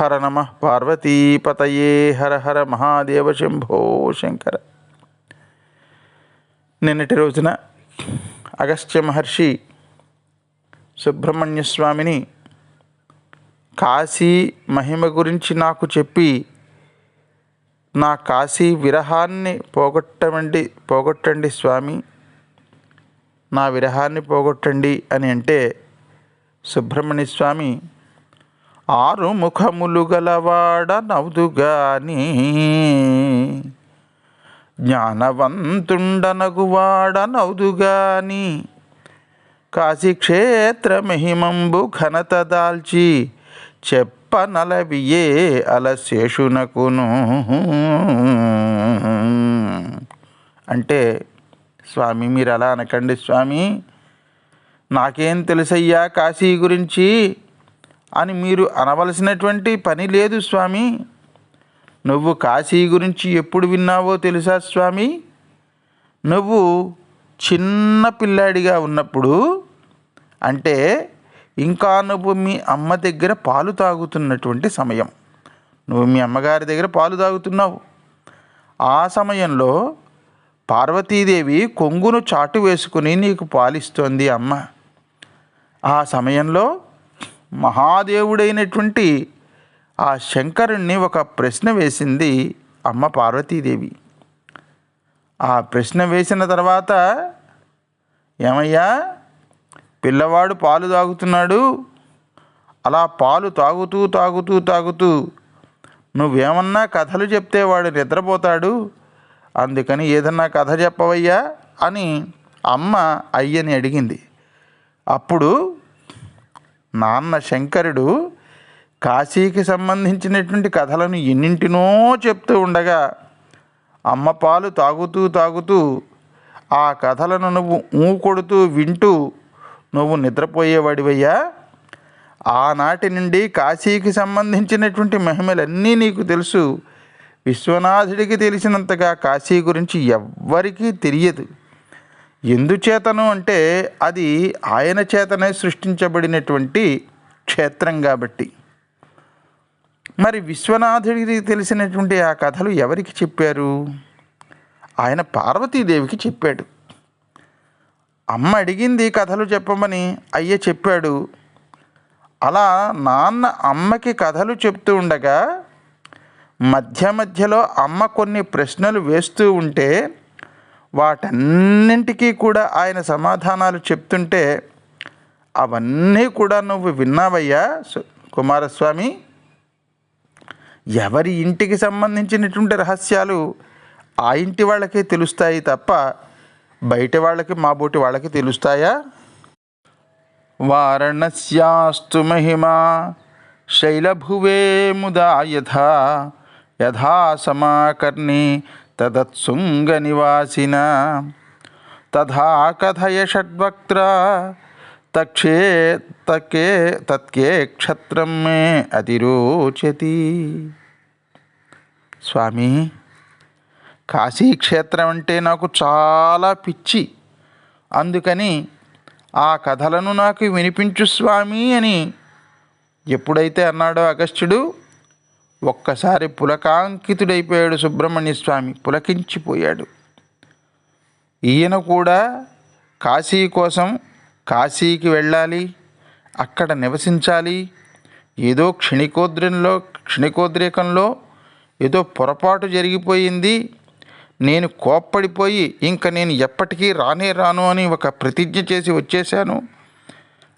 హర నమ పార్వతీపతయే హర హర మహాదేవ శంభో శంకర. నిన్నటి రోజున అగస్త్య మహర్షి సుబ్రహ్మణ్య స్వామిని కాశీ మహిమ గురించి నాకు చెప్పి నా కాశీ విరహాన్ని పోగొట్టమండి పోగొట్టండి స్వామి. నా విరహాన్ని పోగొట్టండి అని అంటే సుబ్రహ్మణ్య స్వామి ఆరు ముఖములు గలవాడ నవ్దుగాని జ్ఞానవంతుండనగువాడ నవ్దుగాని కాశీక్షేత్ర మహిమంబు ఘనత దాల్చి చెప్పనలవియే అలశేషునకును. అంటే స్వామి మీరు అలా అనకండి స్వామి నాకేం తెలుసయ్యా కాశీ గురించి? అని మీరు అనవలసినటువంటి పని లేదు స్వామి. నువ్వు కాశీ గురించి ఎప్పుడు విన్నావో తెలుసా స్వామి? నువ్వు చిన్న పిల్లాడిగా ఉన్నప్పుడు అంటే ఇంకా నువ్వు మీ అమ్మ దగ్గర పాలు తాగుతున్నటువంటి సమయం. నువ్వు మీ అమ్మగారి దగ్గర పాలు తాగుతున్నావు. ఆ సమయంలో పార్వతీదేవి కొంగును చాటు వేసుకుని నీకు పాలిస్తోంది అమ్మ. ఆ సమయంలో మహాదేవుడైనటువంటి ఆ శంకరుణ్ణి ఒక ప్రశ్న వేసింది అమ్మ పార్వతీదేవి. ఆ ప్రశ్న వేసిన తర్వాత ఏమయ్యా పిల్లవాడు పాలు తాగుతున్నాడు. అలా పాలు తాగుతూ తాగుతూ తాగుతూ నువ్వేమన్నా కథలు చెప్తే వాడు నిద్రపోతాడు. అందుకని ఏదన్నా కథ చెప్పవయ్యా అని అమ్మ అయ్యని అడిగింది. అప్పుడు నాన్న శంకరుడు కాశీకి సంబంధించినటువంటి కథలను ఎన్నింటినో చెప్తూ ఉండగా అమ్మ పాలు తాగుతూ తాగుతూ ఆ కథలను నువ్వు ఊ కొడుతూ వింటూ నువ్వు నిద్రపోయేవాడివయ్యా. ఆనాటి నుండి కాశీకి సంబంధించినటువంటి మహిమలన్నీ నీకు తెలుసు. విశ్వనాథుడికి తెలిసినంతగా కాశీ గురించి ఎవ్వరికీ తెలియదు. ఎందుచేతను అంటే అది ఆయన చేతనే సృష్టించబడినటువంటి క్షేత్రం కాబట్టి. మరి విశ్వనాథుడికి తెలిసినటువంటి ఆ కథలు ఎవరికి చెప్పారు? ఆయన పార్వతీదేవికి చెప్పాడు. అమ్మ అడిగింది కథలు చెప్పమని అయ్య చెప్పాడు అలా నాన్న అమ్మకి కథలు చెప్తూ ఉండగా మధ్య మధ్యలో అమ్మ కొన్ని ప్రశ్నలు వేస్తూ ఉంటే వాటన్నింటికీ కూడా ఆయన సమాధానాలు చెప్తుంటే అవన్నీ కూడా నువ్వు విన్నావయ్యా? కుమారస్వామి ఎవరి ఇంటికి సంబంధించినటువంటి రహస్యాలు ఆ ఇంటి వాళ్ళకే తెలుస్తాయి తప్ప బయట వాళ్ళకి మా బోటి వాళ్ళకి తెలుస్తాయా? వారణస్యాస్తు మహిమా శైలభువే ముదా యథా యథా సమాకర్ణి తదత్సుంగ నివాసిన తథా కథయ షడ్వక్త్ర తక్షే తకే తత్కే క్షత్రం మే అతిరోచతి స్వామి కాశీక్షేత్రం అంటే నాకు చాలా పిచ్చి. అందుకని ఆ కథలను నాకు వినిపించు స్వామి అని ఎప్పుడైతే అన్నాడో అగస్త్యుడు ఒక్కసారి పులకాంకితుడైపోయాడు సుబ్రహ్మణ్య స్వామి పులకించిపోయాడు. ఈయన కూడా కాశీ కోసం కాశీకి వెళ్ళాలి అక్కడ నివసించాలి ఏదో క్షణికోద్రంలో క్షణికోద్రేకంలో ఏదో పొరపాటు జరిగిపోయింది నేను కోప్పడిపోయి ఇంక నేను ఎప్పటికీ రానే రాను అని ఒక ప్రతిజ్ఞ చేసి వచ్చేశాను.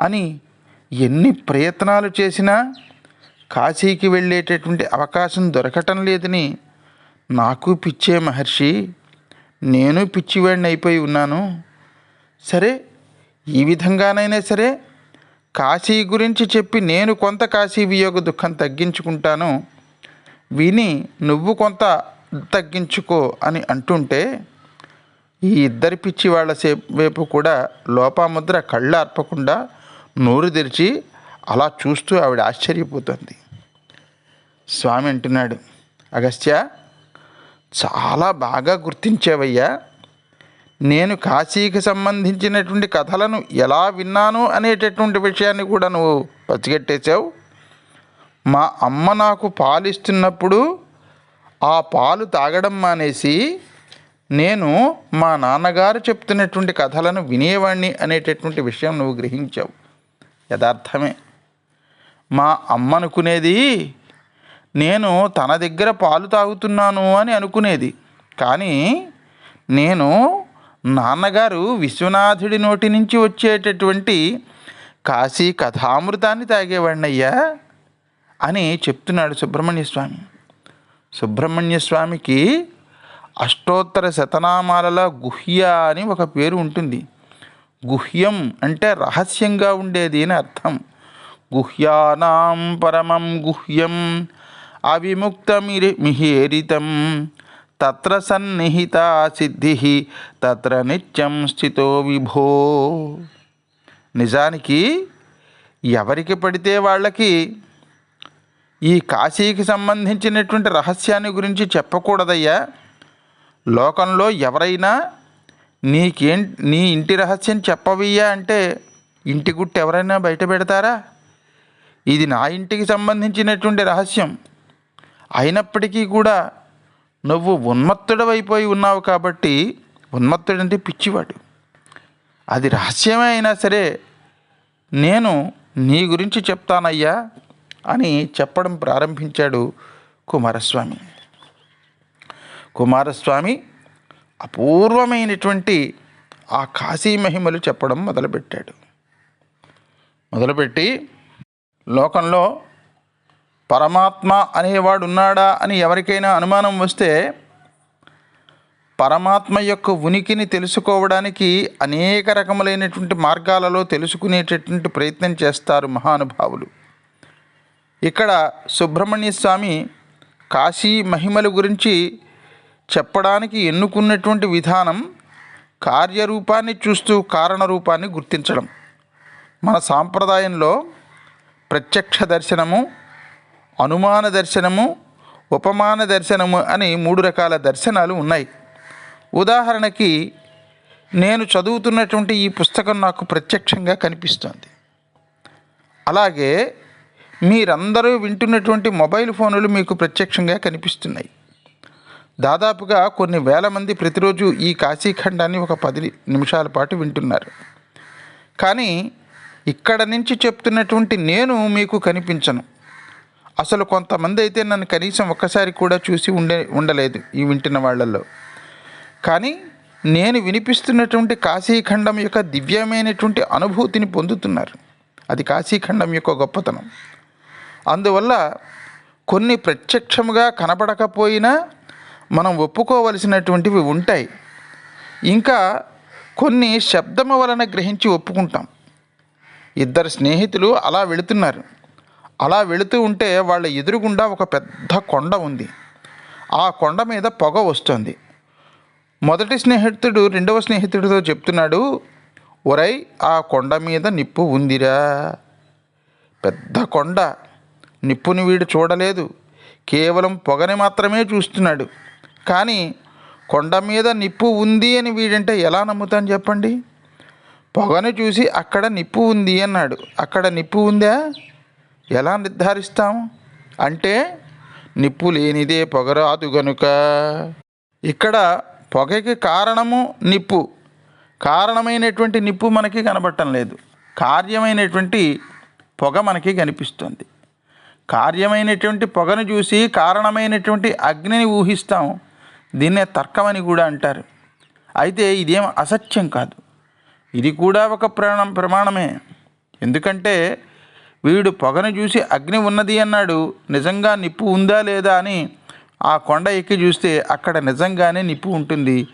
అని ఎన్ని ప్రయత్నాలు చేసినా కాశీకి వెళ్ళేటటువంటి అవకాశం దొరకటం లేదని నాకు పిచ్చే మహర్షి నేను పిచ్చివాడిని అయిపోయి ఉన్నాను. సరే ఈ విధంగానైనా సరే కాశీ గురించి చెప్పి నేను కొంత కాశీ వియోగ దుఃఖం తగ్గించుకుంటాను. విని నువ్వు కొంత తగ్గించుకో అని అంటుంటే ఈ ఇద్దరి పిచ్చి వాళ్ళ వైపు కూడా లోపాముద్ర కళ్ళు అర్పకుండా నోరు తెరిచి అలా చూస్తూ ఆవిడ ఆశ్చర్యపోతుంది. స్వామి అంటున్నాడు అగస్త్య చాలా బాగా గుర్తించావయ్యా. నేను కాశీకి సంబంధించినటువంటి కథలను ఎలా విన్నాను అనేటటువంటి విషయాన్ని కూడా నువ్వు పచ్చిగట్టేశావు. మా అమ్మ నాకు పాలు ఇస్తున్నప్పుడు ఆ పాలు తాగడం మానేసి నేను మా నాన్నగారు చెప్తున్నటువంటి కథలను వినేవాడిని అనేటటువంటి విషయం నువ్వు గ్రహించావు. యథార్థమే. మా అమ్మ అనుకునేది నేను తన దగ్గర పాలు తాగుతున్నాను అని అనుకునేది. కానీ నేను నాన్నగారు విశ్వనాథుడి నోటి నుంచి వచ్చేటటువంటి కాశీ కథామృతాన్ని తాగేవాడినయ్యా అని చెప్తున్నాడు సుబ్రహ్మణ్య స్వామి. సుబ్రహ్మణ్య స్వామికి అష్టోత్తర శతనామాలలో గుహ్య అని ఒక పేరు ఉంటుంది. గుహ్యం అంటే రహస్యంగా ఉండేది అని అర్థం. గుహ్యానాం పరమం గుహ్యం అవిముక్తమిరి మిహేరితం తత్ర సన్నిహిత సిద్ధి తత్ర నిత్యం స్థితో విభో. నిజానికి ఎవరికి పడితే వాళ్ళకి ఈ కాశీకి సంబంధించినటువంటి రహస్యాన్ని గురించి చెప్పకూడదయ్యా. లోకంలో ఎవరైనా నీకేం నీ ఇంటి రహస్యం చెప్పవయ్యా అంటే ఇంటి గుట్టు ఎవరైనా బయట పెడతారా? ఇది నా ఇంటికి సంబంధించినటువంటి రహస్యం. అయినప్పటికీ కూడా నువ్వు ఉన్మత్తుడవైపోయి ఉన్నావు కాబట్టి ఉన్మత్తుడంటే పిచ్చివాడు. అది రహస్యమే అయినా సరే నేను నీ గురించి చెప్తానయ్యా అని చెప్పడం ప్రారంభించాడు కుమారస్వామి. కుమారస్వామి అపూర్వమైనటువంటి ఆ కాశీ మహిమలు చెప్పడం మొదలుపెట్టాడు. మొదలుపెట్టి లోకంలో పరమాత్మ అనేవాడు ఉన్నాడా అని ఎవరికైనా అనుమానం వస్తే పరమాత్మ యొక్క ఉనికిని తెలుసుకోవడానికి అనేక రకములైనటువంటి మార్గాలలో తెలుసుకునేటటువంటి ప్రయత్నం చేస్తారు మహానుభావులు. ఇక్కడ సుబ్రహ్మణ్య స్వామి కాశీ మహిమల గురించి చెప్పడానికి ఎన్నుకున్నటువంటి విధానం కార్యరూపాన్ని చూస్తూ కారణ రూపాన్ని గుర్తించడం. మన సాంప్రదాయంలో ప్రత్యక్ష దర్శనము అనుమాన దర్శనము ఉపమాన దర్శనము అని మూడు రకాల దర్శనాలు ఉన్నాయి. ఉదాహరణకి నేను చదువుతున్నటువంటి ఈ పుస్తకం నాకు ప్రత్యక్షంగా కనిపిస్తుంది. అలాగే మీరందరూ వింటున్నటువంటి మొబైల్ ఫోనులు మీకు ప్రత్యక్షంగా కనిపిస్తున్నాయి. దాదాపుగా కొన్ని వేల మంది ప్రతిరోజు ఈ కాశీఖండాన్ని ఒక పది నిమిషాల పాటు వింటున్నారు. కానీ ఇక్కడ నుంచి చెప్తున్నటువంటి నేను మీకు కనిపించను. అసలు కొంతమంది అయితే నన్ను కనీసం ఒక్కసారి కూడా చూసి ఉండే ఉండలేదు ఈ వింటున్న వాళ్ళల్లో. కానీ నేను వినిపిస్తున్నటువంటి కాశీఖండం యొక్క దివ్యమైనటువంటి అనుభూతిని పొందుతున్నారు. అది కాశీఖండం యొక్క గొప్పతనం. అందువల్ల కొన్ని ప్రత్యక్షముగా కనపడకపోయినా మనం ఒప్పుకోవలసినటువంటివి ఉంటాయి. ఇంకా కొన్ని శబ్దము వలన గ్రహించి ఒప్పుకుంటాం. ఇద్దరు స్నేహితులు అలా వెళుతున్నారు. అలా వెళుతూ ఉంటే వాళ్ళ ఎదురుగుండా ఒక పెద్ద కొండ ఉంది. ఆ కొండ మీద పొగ వస్తుంది. మొదటి స్నేహితుడు రెండవ స్నేహితుడితో చెప్తున్నాడు ఒరై ఆ కొండ మీద నిప్పు ఉందిరా. పెద్ద కొండ. నిప్పుని వీడు చూడలేదు. కేవలం పొగని మాత్రమే చూస్తున్నాడు. కానీ కొండ మీద నిప్పు ఉంది అని వీడంటే ఎలా నమ్ముతాను చెప్పండి? పొగను చూసి అక్కడ నిప్పు ఉంది అన్నాడు. అక్కడ నిప్పు ఉందా? ఎలా నిర్ధారిస్తాం? అంటే నిప్పు లేనిదే పొగరాదు గనుక. ఇక్కడ పొగకి కారణము నిప్పు. కారణమైనటువంటి నిప్పు మనకి కనబడటం లేదు. కార్యమైనటువంటి పొగ మనకి కనిపిస్తుంది. కార్యమైనటువంటి పొగను చూసి కారణమైనటువంటి అగ్నిని ఊహిస్తాం. దీన్నే తర్కమని కూడా అంటారు. అయితే ఇదేం అసత్యం కాదు. ఇది కూడా ఒక ప్రాణం ప్రమాణమే. ఎందుకంటే వీడు పొగను చూసి అగ్ని ఉన్నది అన్నాడు. నిజంగా నిప్పు ఉందా లేదా అని ఆ కొండ ఎక్కి చూస్తే అక్కడ నిజంగానే నిప్పు ఉంటుంది.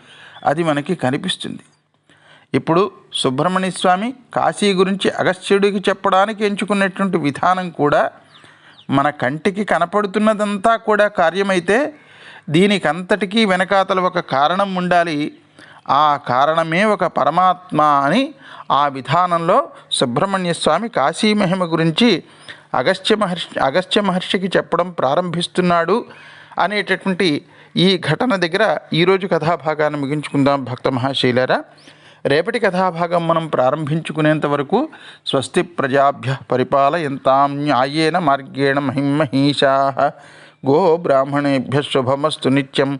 అది మనకి కనిపిస్తుంది. ఇప్పుడు సుబ్రహ్మణ్య స్వామి కాశీ గురించి అగస్త్యుడికి చెప్పడానికి ఎంచుకున్నటువంటి విధానం కూడా మన కంటికి కనపడుతున్నదంతా కూడా కార్యమైతే దీనికంతటికీ వెనకాతల ఒక కారణం ఉండాలి. ఆ కారణమే ఒక పరమాత్మ అని ఆ విధానంలో సుబ్రహ్మణ్య స్వామి కాశీ మహిమ గురించి అగస్త్య మహర్షి అగస్త్య మహర్షికి చెప్పడం ప్రారంభిస్తున్నాడు అనేటటువంటి ఈ ఘటన దగ్గర ఈరోజు కథాభాగాన్ని ముగించుకుందాం భక్త మహాశీలరా. రేపటి కథాభాగం మనం ప్రారంభించుకునేంత వరకు స్వస్తి ప్రజాభ్య పరిపాలయంతాం న్యాయేన మార్గేణ మహిమహీషా. గో బ్రాహ్మణేభ్య శుభమస్తు నిత్యం